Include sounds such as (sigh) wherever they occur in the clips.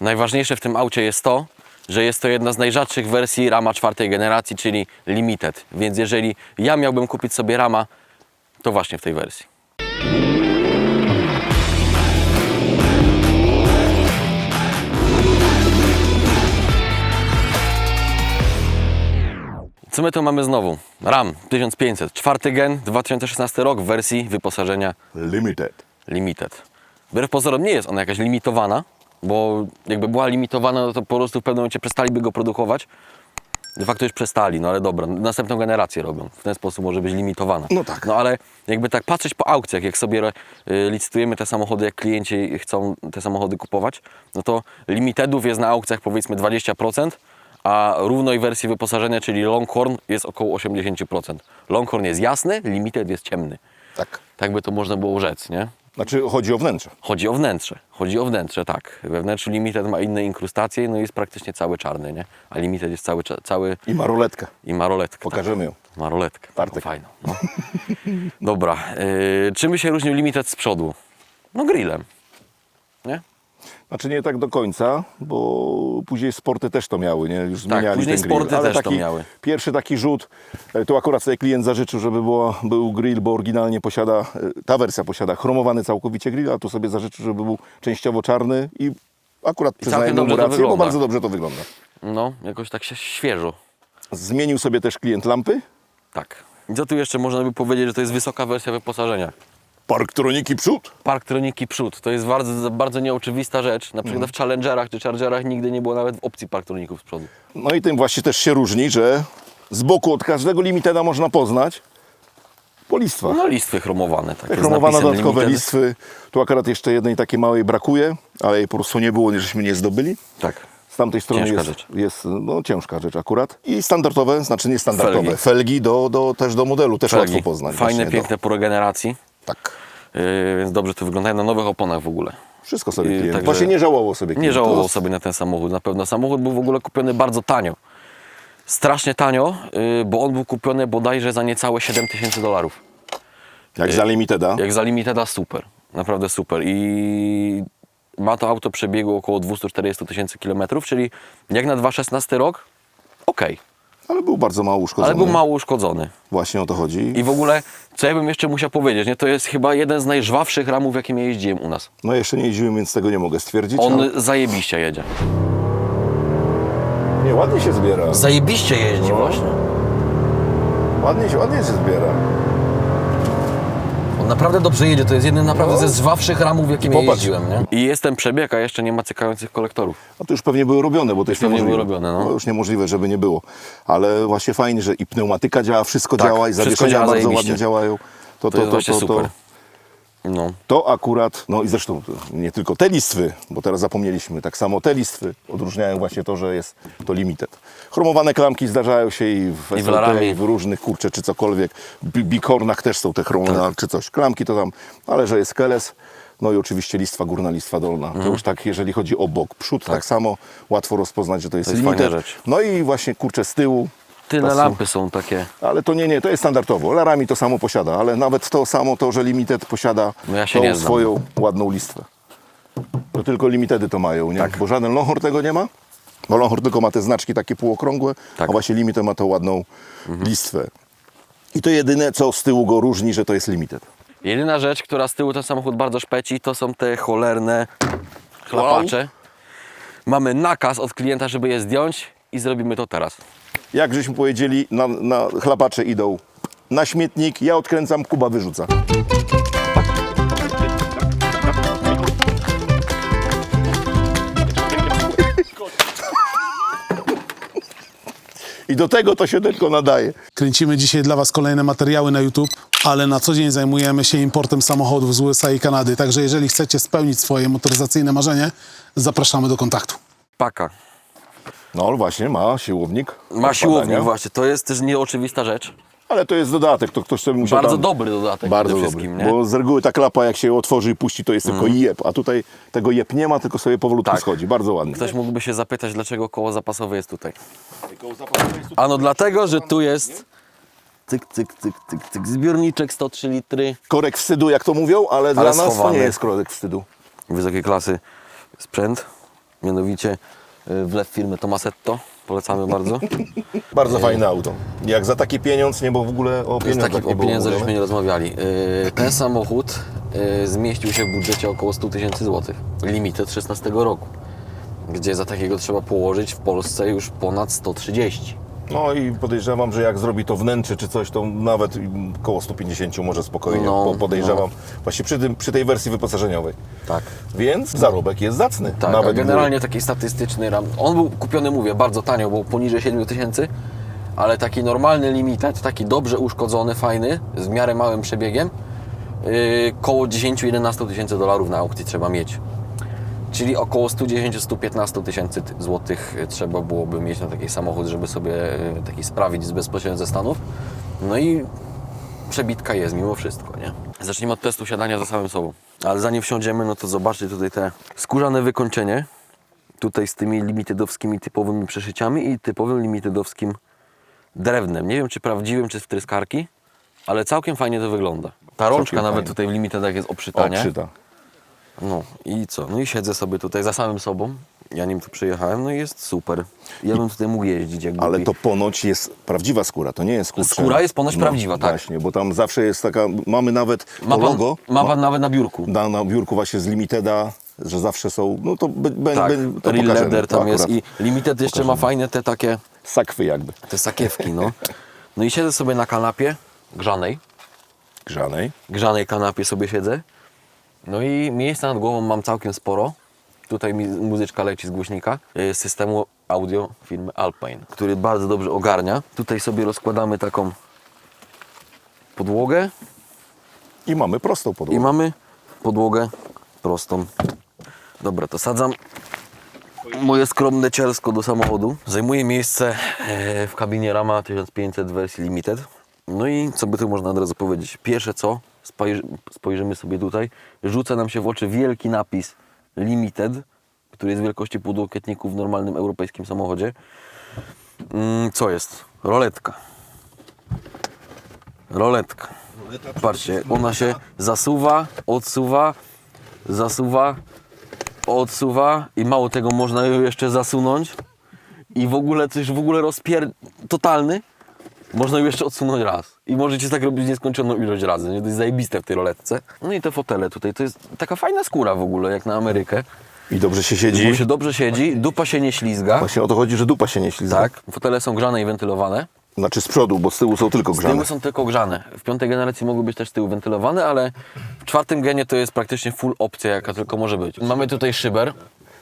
Najważniejsze w tym aucie jest to, że jest to jedna z najrzadszych wersji rama czwartej generacji, czyli Limited. Więc jeżeli ja miałbym kupić sobie rama, to właśnie w tej wersji. Co my tu mamy znowu? RAM 1500, czwarty gen, 2016 rok w wersji wyposażenia Limited. Limited. Wbrew pozorom nie jest ona jakaś limitowana, bo jakby była limitowana, no to po prostu w pewnym momencie przestaliby go produkować. De facto już przestali, no ale dobra, następną generację robią. W ten sposób może być limitowana. No tak. No ale jakby tak patrzeć po aukcjach, jak sobie y, licytujemy te samochody, jak klienci chcą te samochody kupować, no to limitedów jest na aukcjach powiedzmy 20%, a równej wersji wyposażenia, czyli Longhorn jest około 80%. Longhorn jest jasny, limited jest ciemny. Tak. Tak by to można było rzec, nie? Znaczy chodzi o wnętrze. Chodzi o wnętrze. Chodzi o wnętrze, tak. We wnętrzu Limited ma inne inkrustacje, no i jest praktycznie cały czarny, nie? A Limited jest cały, cały I ma roletkę. i ma roletkę. Pokażemy ją. Tak. Ma roletkę. Bartek. Taką fajną. No. (laughs) Dobra. Yy, czym się różnił Limited z przodu? No grillem. Nie? Znaczy nie tak do końca, bo później sporty też to miały, nie? Już zmieniali Tak, później ten grill. sporty Ale też to taki miały. Pierwszy taki rzut, e, tu akurat sobie klient zażyczył, żeby była, był grill, bo oryginalnie posiada, e, ta wersja posiada chromowany całkowicie grill, a tu sobie zażyczył, żeby był częściowo czarny i akurat przyznaję mu to rację, bo bardzo dobrze to wygląda. No, jakoś tak się świeżo. Zmienił sobie też klient lampy, Tak. I co tu jeszcze można by powiedzieć, że to jest wysoka wersja wyposażenia. Parktroniki przód. Parktroniki przód. To jest bardzo, bardzo nieoczywista rzecz. Na Mhm. przykład w Challengerach czy Chargerach nigdy nie było nawet w opcji parktroników z przodu. No i tym właśnie też się różni, że z boku od każdego limiteda można poznać po listwach. No listwy chromowane. Takie Chromowane dodatkowe limited. listwy. Tu akurat jeszcze jednej takiej małej brakuje, ale jej po prostu nie było, żeśmy nie zdobyli. Tak. Z tamtej strony Ciężka jest, rzecz. jest no, ciężka rzecz akurat. I standardowe, znaczy nie standardowe, Felgi. felgi, do, do, też do modelu, też Felgi. łatwo poznać. Fajne, właśnie, piękne po regeneracji. Tak. Yy, więc dobrze to wyglądają na nowych oponach w ogóle. Wszystko sobie klient. także- Właśnie nie żałował sobie klient. Nie żałował To- sobie na ten samochód, na pewno. Samochód był w ogóle kupiony bardzo tanio. Strasznie tanio, yy, bo on był kupiony bodajże za niecałe 7 tysięcy dolarów. Jak za limiteda. Jak za Limiteda super, naprawdę super. I ma to auto przebiegu około 240 tysięcy kilometrów, czyli jak na 2.16 rok, okej. Ale był bardzo mało uszkodzony. Ale był mało uszkodzony. Właśnie o to chodzi. I w ogóle, co ja bym jeszcze musiał powiedzieć, nie? to jest chyba jeden z najżwawszych ramów, jakim ja jeździłem u nas. No jeszcze nie jeździłem, więc tego nie mogę stwierdzić. On ale- zajebiście jedzie. Nie, ładnie się zbiera. Zajebiście jeździ No. właśnie. Ładnie się, ładnie się zbiera. On naprawdę dobrze jedzie, to jest jeden naprawdę No. ze żwawszych ramów, jakim ja Popatrz. jeździłem. Nie? I jest ten przebieg, a jeszcze nie ma cykających kolektorów. A to już pewnie były robione, bo to jest pewnie niemożliwe. były robione, no. To już niemożliwe, żeby nie było. Ale właśnie fajnie, że i pneumatyka działa, wszystko Tak, działa i wszystko zawieszenia działa bardzo zajebiście. ładnie działają. To, To, jest właśnie super. No. to akurat, no i zresztą to nie tylko te listwy, bo teraz zapomnieliśmy, tak samo te listwy odróżniają właśnie to, że jest to limited. Chromowane klamki zdarzają się i w I w SLT, i w różnych, kurcze, czy cokolwiek. B- Bikornach też są te chromowane, Tak. czy coś. Klamki to tam, ale że jest keles, no i oczywiście listwa górna, listwa dolna. Mhm. To już tak, jeżeli chodzi o bok. Przód tak, samo, łatwo rozpoznać, że to jest, jest limited. rzecz. No i właśnie, kurczę, z tyłu, Tyle są- lampy są takie. ale to nie, nie, to jest standardowo. Larami to samo posiada, ale nawet to samo, to, że Limited posiada No ja się tą swoją ładną listwę. To tylko Limitedy to mają, nie? Tak. Bo żaden Longhorn tego nie ma. Bo Longhorn tylko ma te znaczki takie półokrągłe, Tak. a właśnie Limited ma tą ładną listwę. I to jedyne, co z tyłu go różni, że to jest Limited. Jedyna rzecz, która z tyłu ten samochód bardzo szpeci, to są te cholerne chlapacze. Mamy nakaz od klienta, żeby je zdjąć i zrobimy to teraz. Jak żeśmy powiedzieli, na, na chlapacze idą na śmietnik, ja odkręcam, Kuba wyrzuca. I do tego to się tylko nadaje. Kręcimy dzisiaj dla Was kolejne materiały na YouTube, ale na co dzień zajmujemy się importem samochodów z USA i Kanady. Także jeżeli chcecie spełnić swoje motoryzacyjne marzenie, zapraszamy do kontaktu. Paka. No właśnie, ma siłownik. Ma siłownik właśnie, to jest też nieoczywista rzecz. Ale to jest dodatek, to ktoś sobie musiał Bardzo tam... dobry dodatek Bardzo przede dobry, wszystkim, nie? bo z reguły ta klapa jak się otworzy i puści, to jest tylko jeb, a tutaj tego jeb nie ma, tylko sobie powolutku Tak. schodzi. Bardzo ładnie. Ktoś mógłby się zapytać, dlaczego koło zapasowe jest tutaj. Ano dlatego, że tu jest cyk, cyk, cyk, cyk, cyk, zbiorniczek 103 litry Korek wstydu, jak to mówią, ale, dla nas to schowany. nie jest korek wstydu. wysokiej klasy sprzęt. Mianowicie wlew firmy Tomasetto. Polecamy bardzo. (laughs) Bardzo fajne auto. Jak za taki pieniądz, nie, bo w ogóle o Z pieniądzach takich nie o było mówione. żeśmy nie rozmawiali. Yy, Ten samochód yy, zmieścił się w budżecie około 100 tysięcy złotych. Limited 16 roku. Gdzie za takiego trzeba położyć w Polsce już ponad 130. No i podejrzewam, że jak zrobi to wnętrze czy coś, to nawet koło 150 może spokojnie, No, po- podejrzewam. Właśnie przy, tym, przy tej wersji wyposażeniowej. Tak. Więc zarobek jest zacny. Tak, nawet generalnie taki statystyczny RAM. On był kupiony, mówię, bardzo tanio, bo poniżej 7 tysięcy, ale taki normalny limited, taki dobrze uszkodzony, fajny, z miarę małym przebiegiem, yy, koło 10-11 tysięcy dolarów na aukcji trzeba mieć. Czyli około 110-115 tysięcy ty- złotych y, trzeba byłoby mieć na taki samochód, żeby sobie y, taki sprawić z bezpośrednio ze Stanów. No i przebitka jest mimo wszystko, nie? Zacznijmy od testu siadania za samym sobą. Ale zanim wsiądziemy, no to zobaczcie tutaj te skórzane wykończenie. Tutaj z tymi limitedowskimi typowymi przeszyciami i typowym limitedowskim drewnem. Nie wiem czy prawdziwym, czy z wtryskarki, ale całkiem fajnie to wygląda. Ta rączka Całkiem nawet fajnie. tutaj w limitedach jest oprzyta, nie? Okrzyta. No i co? No i siedzę sobie tutaj za samym sobą. Ja nim tu przyjechałem, no i jest super. Ja bym tutaj mógł jeździć jak Ale głupi. to ponoć jest prawdziwa skóra, to nie jest kurczę. Skóra jest ponoć prawdziwa, tak. Właśnie, bo tam zawsze jest taka, mamy nawet ma to pan, logo ma pan nawet na biurku. na, na biurku właśnie z Limiteda, że zawsze są, no to, be, be, Tak, be, to Real pokażemy. Leather To tam jest akurat i Limited jeszcze ma fajne te takie, Sakwy jakby, te sakiewki, no. No i siedzę sobie na kanapie grzanej, grzanej. grzanej kanapie sobie siedzę. No i miejsca nad głową mam całkiem sporo. Tutaj mi muzyczka leci z głośnika z systemu audio firmy Alpine, który bardzo dobrze ogarnia. Tutaj sobie rozkładamy taką podłogę I mamy prostą i podłogę. mamy podłogę prostą. Dobra, to sadzam moje skromne cielsko do samochodu. Zajmuje miejsce e, w kabinie Rama 1500 w wersji Limited. No i co by tu można od razu powiedzieć? Pierwsze co, spojrzy, spojrzymy sobie tutaj, rzuca nam się w oczy wielki napis Limited, który jest wielkości półdłokietników w normalnym europejskim samochodzie. Mm, Co jest? Roletka. Roletka. Patrzcie, ona się zasuwa, odsuwa, zasuwa, odsuwa i mało tego można ją jeszcze zasunąć i w ogóle coś w ogóle rozpier... totalny. Można ją jeszcze odsunąć raz i możecie tak robić nieskończoną ilość razy. Nie? To jest zajebiste w tej roletce. No i te fotele tutaj, to jest taka fajna skóra w ogóle, jak na Amerykę. I dobrze się siedzi. Bo się dobrze siedzi, dupa się nie ślizga. Właśnie o to chodzi, że dupa się nie ślizga. Tak, fotele są grzane i wentylowane. Znaczy z przodu, bo z tyłu są tylko Z grzane. tyłu są tylko grzane. W piątej generacji mogły być też z tyłu wentylowane, ale w czwartym genie to jest praktycznie full opcja, jaka tylko może być. Mamy tutaj szyber,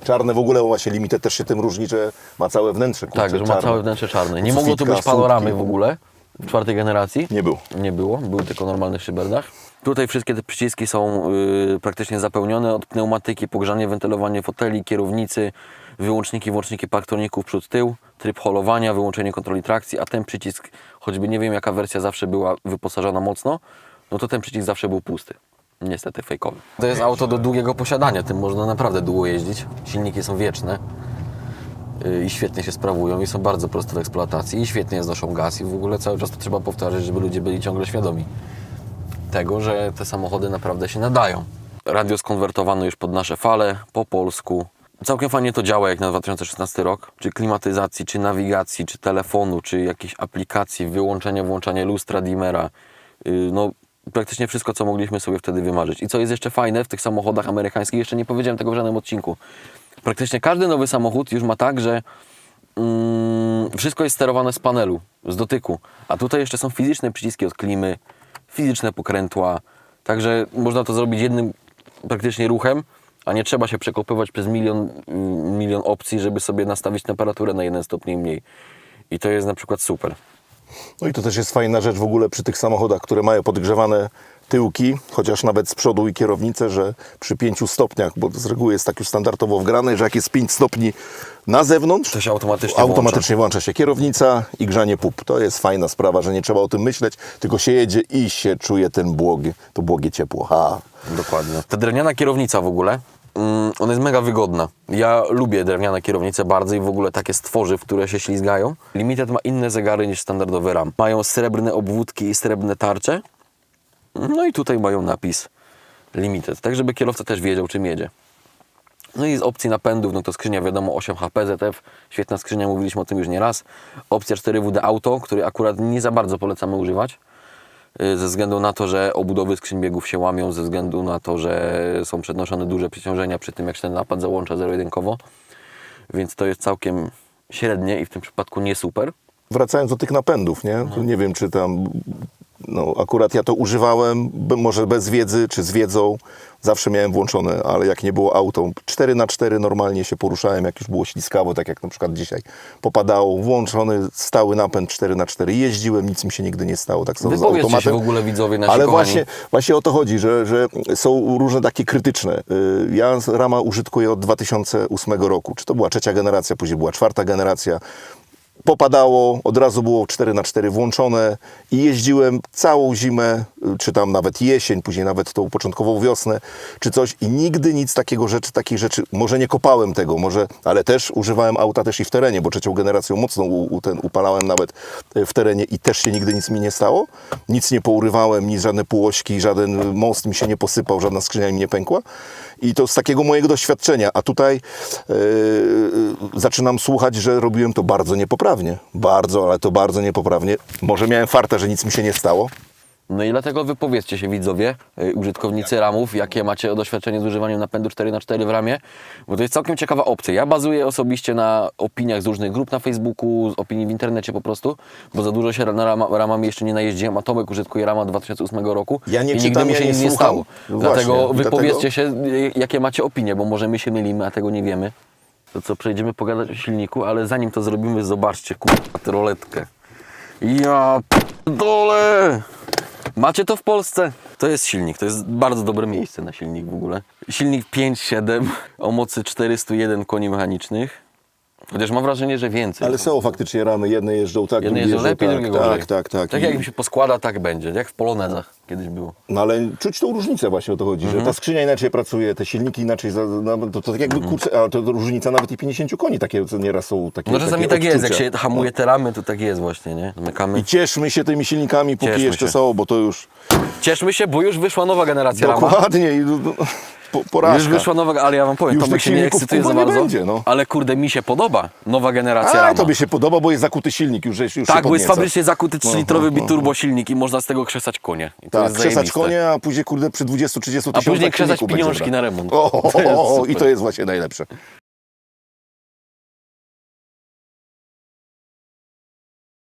Czarne w ogóle, właśnie Limited też się tym różni, że ma całe wnętrze. Kurczę, tak, że ma czarne. całe wnętrze czarne. Nie mogło tu być słupki. panoramy w ogóle w czwartej generacji. Nie było. Nie było, był tylko normalny szyberdach. Tutaj wszystkie te przyciski są y, praktycznie zapełnione od pneumatyki, pogrzanie, wentylowanie foteli, kierownicy, wyłączniki, włączniki parktoników przód, tył, tryb holowania, wyłączenie kontroli trakcji, a ten przycisk, choćby nie wiem jaka wersja zawsze była wyposażona mocno, no to ten przycisk zawsze był pusty. Niestety fejkowy. To jest auto do długiego posiadania, tym można naprawdę długo jeździć. Silniki są wieczne y, i świetnie się sprawują i są bardzo proste w eksploatacji i świetnie znoszą gaz i w ogóle cały czas to trzeba powtarzać, żeby ludzie byli ciągle świadomi tego, że te samochody naprawdę się nadają. Radio skonwertowano już pod nasze fale, po polsku. Całkiem fajnie to działa jak na 2016 rok. Czy klimatyzacji, czy nawigacji, czy telefonu, czy jakiejś aplikacji, wyłączenie, włączanie lustra, dimera. Yy, No, praktycznie wszystko, co mogliśmy sobie wtedy wymarzyć. I co jest jeszcze fajne w tych samochodach amerykańskich, jeszcze nie powiedziałem tego w żadnym odcinku. Praktycznie każdy nowy samochód już ma tak, że mm, wszystko jest sterowane z panelu, z dotyku. A tutaj jeszcze są fizyczne przyciski od klimy, fizyczne pokrętła. Także można to zrobić jednym praktycznie ruchem, a nie trzeba się przekopywać przez milion, mm, milion opcji, żeby sobie nastawić temperaturę na jeden stopień mniej. I to jest na przykład super. No i to też jest fajna rzecz w ogóle przy tych samochodach, które mają podgrzewane tyłki, chociaż nawet z przodu i kierownicę, że przy 5 stopniach, bo z reguły jest tak już standardowo wgrane, że jak jest 5 stopni na zewnątrz, To się automatycznie automatycznie włącza. się kierownica i grzanie pup. To jest fajna sprawa, że nie trzeba o tym myśleć, tylko się jedzie i się czuje ten błogie, to błogie ciepło. Ha. Dokładnie. Ta drewniana kierownica w ogóle, ona jest mega wygodna. Ja lubię drewniane kierownice bardzo i w ogóle takie stworzyw, które się ślizgają. Limited ma inne zegary niż standardowy RAM. Mają srebrne obwódki i srebrne tarcze. No i tutaj mają napis Limited, tak żeby kierowca też wiedział czym jedzie. No i z opcji napędów, no to skrzynia wiadomo 8 HP ZF, świetna skrzynia, mówiliśmy o tym już nie raz. Opcja 4WD Auto, który akurat nie za bardzo polecamy używać. Y, Ze względu na to, że obudowy skrzyń biegów się łamią, ze względu na to, że są przenoszone duże przeciążenia przy tym, jak się ten napęd załącza zero-jedynkowo. Więc to jest całkiem średnie i w tym przypadku nie super. Wracając do tych napędów, nie? No. Nie wiem, czy tam. No, akurat ja to używałem, może bez wiedzy, czy z wiedzą. Zawsze miałem włączone, ale jak nie było auto, 4 na 4 normalnie się poruszałem, jak już było śliskawo, tak jak na przykład dzisiaj popadało. Włączony stały napęd 4 na 4 Jeździłem, nic mi się nigdy nie stało. Tak samo z Wypowiedzcie się automatem. w ogóle widzowie nasi Ale kochani. właśnie, właśnie o to chodzi, że, że są różne takie krytyczne. Y, Ja Rama użytkuję od 2008 roku. Czy to była trzecia generacja, później była czwarta generacja. Popadało, od razu było 4 na 4 włączone i jeździłem całą zimę, czy tam nawet jesień, później nawet tą początkową wiosnę, czy coś i nigdy nic takiego rzeczy, takiej rzeczy, może nie kopałem tego, może, ale też używałem auta też i w terenie, bo trzecią generacją mocno u, u ten, upalałem nawet y, w terenie i też się nigdy nic mi nie stało. Nic nie pourywałem, nic, żadne półośki, żaden most mi się nie posypał, żadna skrzynia mi nie pękła. I to z takiego mojego doświadczenia. A tutaj yy, zaczynam słuchać, że robiłem to bardzo niepoprawnie. Bardzo, ale to bardzo niepoprawnie. Może miałem farta, że nic mi się nie stało. No i dlatego wypowiedzcie się widzowie, y, użytkownicy ramów, jakie macie doświadczenie z używaniem napędu 4x4 w ramie, bo to jest całkiem ciekawa opcja. Ja bazuję osobiście na opiniach z różnych grup na Facebooku, z opinii w internecie po prostu, bo za dużo się na rama, ramami jeszcze nie najeździłem, a Tomek użytkuje rama 2008 roku Ja nie i nigdy czytam, mu ja się nie nic nie słucham. stało. No dlatego właśnie, wypowiedzcie się, y, jakie macie opinie, bo może my się mylimy, a tego nie wiemy. To co, przejdziemy pogadać o silniku, ale zanim to zrobimy, zobaczcie, kurwa, tę roletkę. Ja dole! Macie to w Polsce? To jest silnik, to jest bardzo dobre miejsce na silnik w ogóle. Silnik 5.7 o mocy 401 koni mechanicznych. Chociaż mam wrażenie, że więcej. Ale są faktycznie ramy. Jedne jeżdżą tak, Jedne jeżdżą lepiej, tak, drugie gorzej. tak, tak, tak. Tak I- jak im się poskłada, tak będzie. Jak w polonezach kiedyś było. No ale czuć tą różnicę właśnie o to chodzi, Mhm. że ta skrzynia inaczej pracuje, te silniki inaczej, za, no, to, to tak jakby kurczę, a to różnica nawet i 50 koni takie nieraz są takie No czasami takie tak jest, jak się hamuje te ramy, to tak jest właśnie, nie? Zamykamy. I cieszmy się tymi silnikami, póki Cieszmy jeszcze się. są, bo to już Cieszmy się, bo już wyszła nowa generacja rama. dokładnie i no, po, porażka. Już wyszła nowa, ale ja wam powiem, Już Tomek się nie ekscytuje za nie bardzo, będzie, no. ale kurde, mi się podoba nowa generacja A, rama. tobie się podoba, bo jest zakuty silnik, już, już Tak, bo jest fabrycznie zakuty 3-litrowy no, no. biturbo silnik i można z tego krzesać konie. I to Tak, jest krzesać konie, a później kurde przy 20-30 tysiącach A później krzesać pieniążki brać. na remont. O, o, To o, o. I to jest właśnie najlepsze.